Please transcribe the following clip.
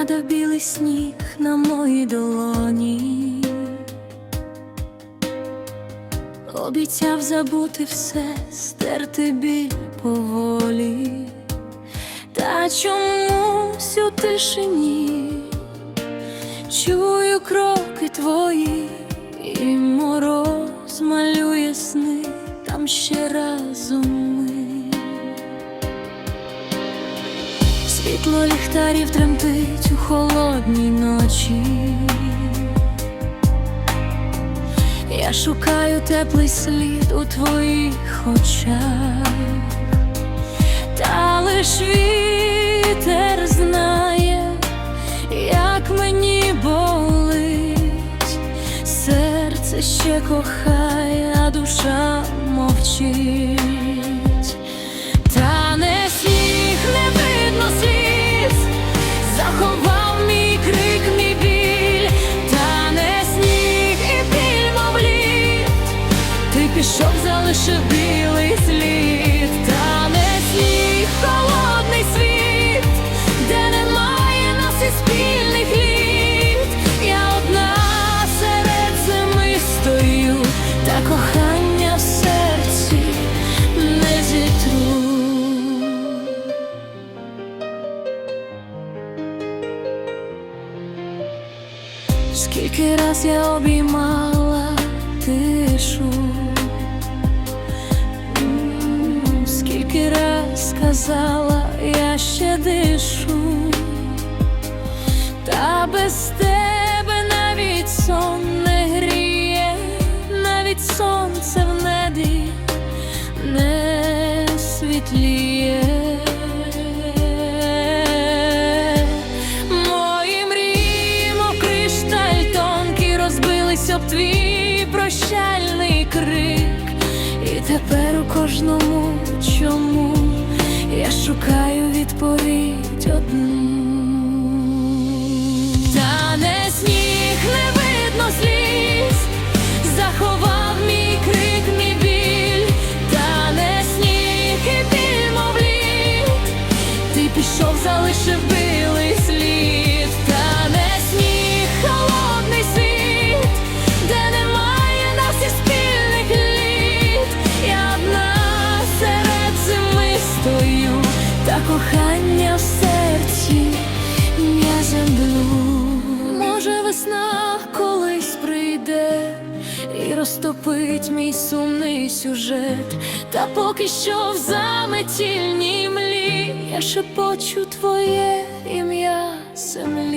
Падав білий сніг на моїй долоні. Обіцяв забути все, стерти біль поволі, та чомусь у тишині чую кроки твої, і мороз малює сни там ще разом Світло ліхтарів тремтить у холодній ночі. Я шукаю теплий слід у твоїх очах, та лиш вітер знає, як мені болить, серце ще кохає, а душа мовчить. Скільки раз я обіймала тишу, скільки раз сказала, я ще дишу, та без тебе навіть сон не гріє, навіть сонце в небі не світліє. Об твій прощальний крик. І тепер у кожному чому я шукаю відповідь одну. Та не сніг, не видно сліз, заховав мій крик, мій біль, та не сніг і біль, ти пішов, залишив білий слід, розтопить мій сумний сюжет, та поки що в заметільній млі я шепочу твоє ім'я землі.